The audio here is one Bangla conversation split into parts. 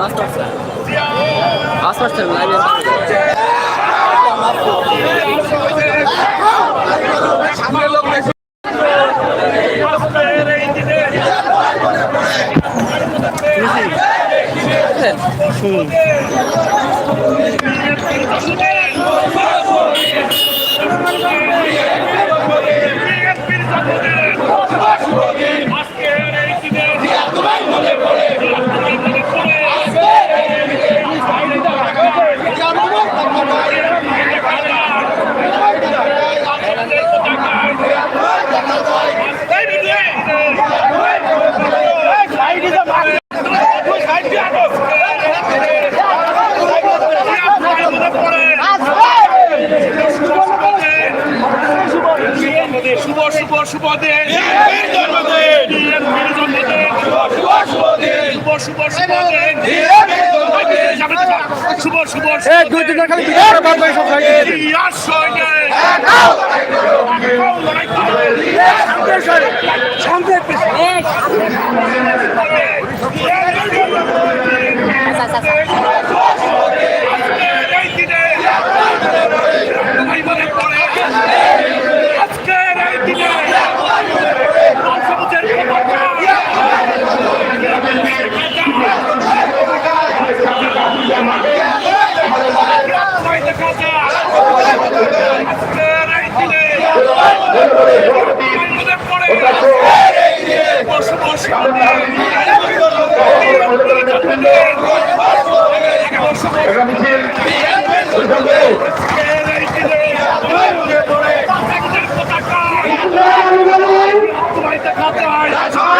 Asparsen. Asparsen live সামনে লোক হুম লিডার খালি বিচার বাদ ভাই সব ভাই সন্দেহ That's all.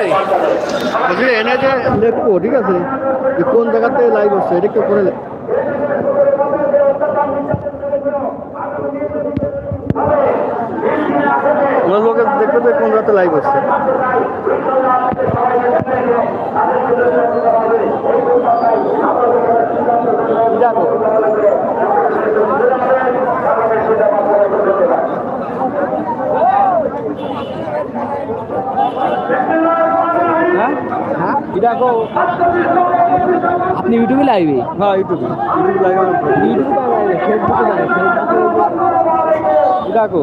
রেখেছে যেভাবে এনে যে দেখব ঠিক আছে? যে কোন জায়গাতে লাইভ হচ্ছে এটা কেউ করে লোকে দেখতে যে কোন রাতে লাইভ হচ্ছে হ্যাঁ দেখো আপনি ইউটিউবে লাইভে? হ্যাঁ ইউটিউবে। ইউটিউব লাইভ ইউটিউবে লাইভে ফেসবুকে লাইভে দেখো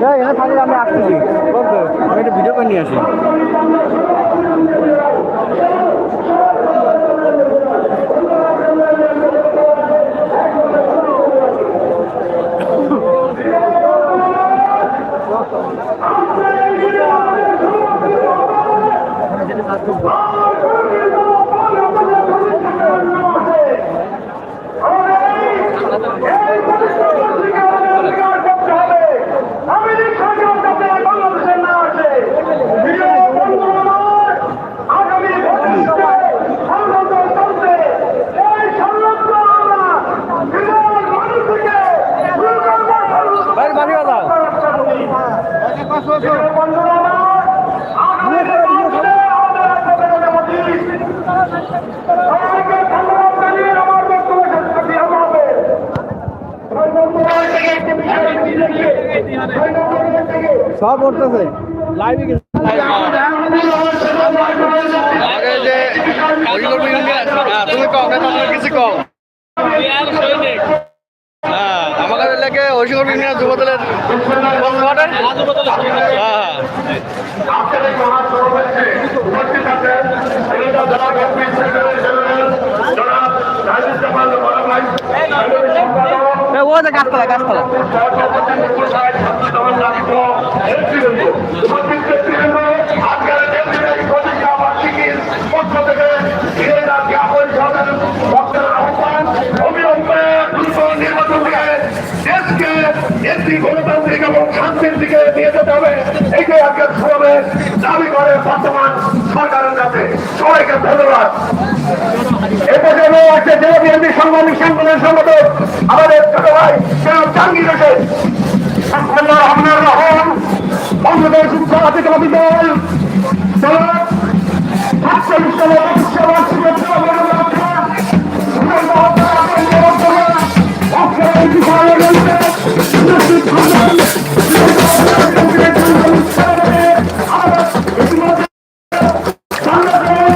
হ্যাঁ এখানে থাকলে আমি আসতেছি আমি একটা ভিডিও করে নিয়ে আসি। Come on. সব করতেছে লাইভে হ্যাঁ কিছু কও। হ্যাঁ আমাদের এলাকায় ঐশীকর ইউনিয়ন যুব দলের হ্যাঁ ও যে গাছতলা গাছতলা বক্তার আহ্বান অবিলম্বে নির্বাচন দেশকে একটি গণতান্ত্রিক এবং শান্তির দিকে নিয়ে যেতে হবে। এইটাই আজকের সমাবেশ দাবি করে বর্তমান সরকারের কাছে। সবাইকে ধন্যবাদ। এ পর্যন্ত আছে জেলা বিএনপি সংগঠনের সংগঠক আমাদের ছোট ভাই জাহাঙ্গীর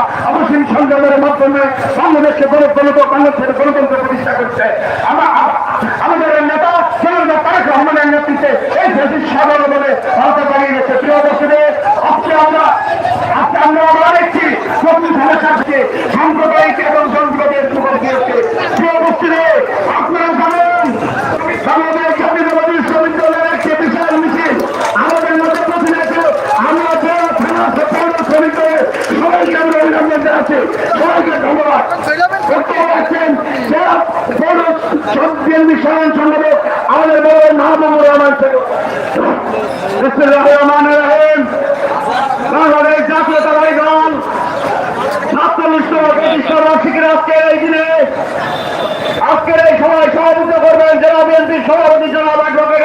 জিয়া অবশ্যই সংগ্রামের মাধ্যমে বাংলাদেশকে বাংলাদেশের গণতন্ত্র প্রতিষ্ঠা করছে। আমরা আমাদের নেতা তারেক রহমানের নেতৃত্বে এই ফেসিস্ট সাধারণ বলে ভারতে দাঁড়িয়ে গেছে। প্রিয় আজকে আমরা আজকে আমরা নতুন সমস্যা সাম্প্রদায়িক এবং দিয়েছে অবস্থানে আপনারা জানেন বাংলাদেশ জাতীয়তাবাদী শ্রমিক দলের একটি বিশাল মিছিল আমাদের মধ্যে প্রতিনিধিত্ব আমরা যে থানা পৌর শ্রমিক দলের সবাইকে আমরা অভিনন্দন জানাচ্ছি সবাইকে ধন্যবাদ বক্তব্য রাখছেন জেলা পৌর বিএনপি সাধারণ সম্পাদক আমাদের বড় মাহবুবুর রহমান বিসমিল্লাহির রহমানির রহিম বাংলাদেশ জাতীয়তাবাদী দল বার্ষিকীর আজকের এই দিনে। আজকের এই সভায় সভাপতিত্ব করবেন জেলা বিএনপির সভাপতি জনাব অ্যাডভোকেট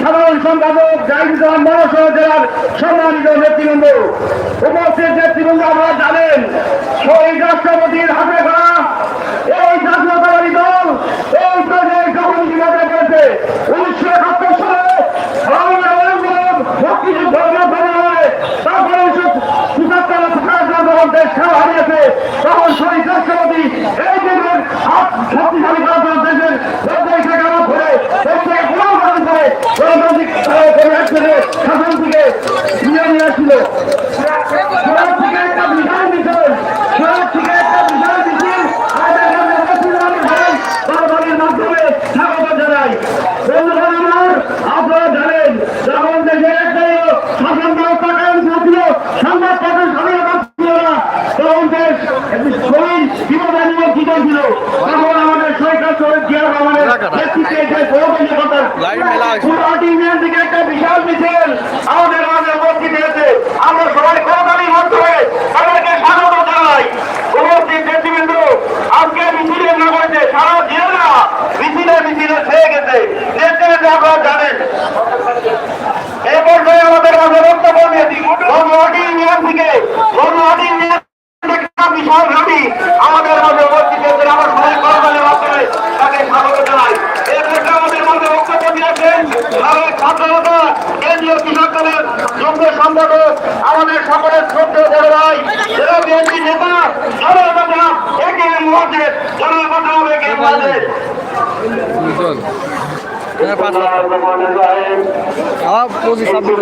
সাধারণ সম্পাদক জাহিদ মহাসহ জেলার সম্মানিত নেতৃবৃন্দ। উপস্থিত নেতৃবৃন্দ আপনারা জানেন, শহীদ রাষ্ট্রপতির হাতে করা এই জাতীয়তাবাদী দল এই প্রজেক্ট যখন করেছে উনিশশো একাত্তর সালে বাংলা আন্দোলন মুক্তিযুদ্ধ মাধ্যমে হয় তারপরে উনিশশো পঁচাত্তর সালে যখন দেশ খেলা হারিয়েছে তখন শহীদ রাষ্ট্রপতি এই দেশের হাত শক্তিশালী করার জন্য দেশের প্রত্যেক থেকে আমার করে প্রত্যেক পুনর্গঠন করে গণতান্ত্রিক করে শাসন থেকে ফিরিয়ে নিয়ে আসছিল সরকার থেকে একটা বিশাল মিছিল সরকার থেকে একটা বিশাল মিছিল আমাদের গ্রামে উপস্থিত আমি ভাই বারবারের মাধ্যমে স্বাগত জানাই বন্ধুগণ আমার আপনারা জানেন যখন শাসন ব্যবস্থা কায়েম ছিল সংবাদ পত্রের স্বাধীনতা ছিল না তখন দেশ শহীদ বিপদে নিমজ্জিত ছিল তখন আমাদের সরকার শহীদ জিয়া রহমানের নেতৃত্বে যে হয়েছে। আমরা গেছে। নেতৃবৃন্দ আপনারা জানেন। পর্যায়ে আমাদের মাঝে বক্তব্য দিয়েছি। গণহাটি ইউনিয়ন থেকে ঘাটি আমাদের মাঝে উপস্থিত হয়েছে আমরা সবাই করতালির মাধ্যমে তাকে স্বাগত জানাই এই পর্যায়ে আমাদের মাঝে বক্তব্য দিয়েছেন সাবেক ছাত্রনেতা কেন্দ্রীয় কৃষক দলের যুগ্ম সম্পাদক আমাদের সকলের শ্রদ্ধেয় বড় ভাই জেলা বিএনপি নেতা জনতা একে মহাজের জনতা একে মহাজের পঁচিশ ছাব্বিশ।